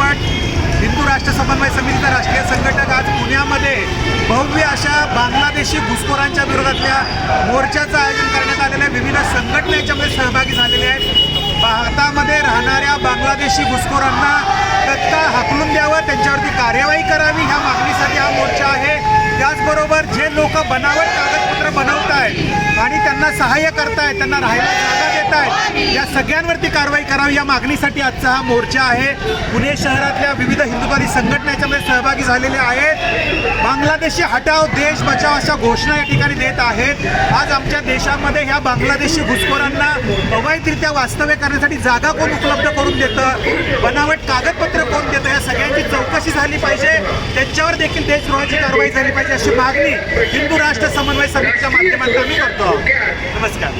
पाठोपाठ हिंदू राष्ट्र समन्वय समितीचा राष्ट्रीय संघटक आज पुण्यामध्ये. भव्य अशा बांगलादेशी घुसखोरांच्या विरोधातल्या मोर्चाचं आयोजन करण्यात आलेलं आहे. विविध संघटना याच्यामध्ये सहभागी झालेले आहेत. भारतामध्ये राहणाऱ्या बांगलादेशी घुसखोरांना तत्काळ हाकलून द्यावं त्यांच्यावरती कार्यवाही करावी ह्या मागणीसाठी हा मोर्चा आहे. त्याचबरोबर जे लोक बनावट कागदपत्र बनवत आहेत आणि त्यांना सहाय्य करतायत त्यांना राहायला जागा करत आहेत या सगळ्यांवरती कारवाई करावी. या मागणीसाठी आजचा हा मोर्चा आहे. पुणे शहरातल्या विविध हिंदुत्वादी संघटना याच्यामध्ये सहभागी झालेले आहेत. बांगलादेशी हटाव देश बचाव अशा घोषणा या ठिकाणी देत आहेत. आज आमच्या देशामध्ये ह्या बांगलादेशी घुसखोरांना अवैधरित्या वास्तव्य करण्यासाठी जागा कोण उपलब्ध करून देतं? बनावट कागदपत्र कोण देतं? या सगळ्यांची चौकशी झाली पाहिजे. त्यांच्यावर देखील देशद्रोहाची कारवाई झाली पाहिजे अशी मागणी हिंदू राष्ट्र समन्वय समितीच्या माध्यमातून आम्ही करतो. नमस्कार.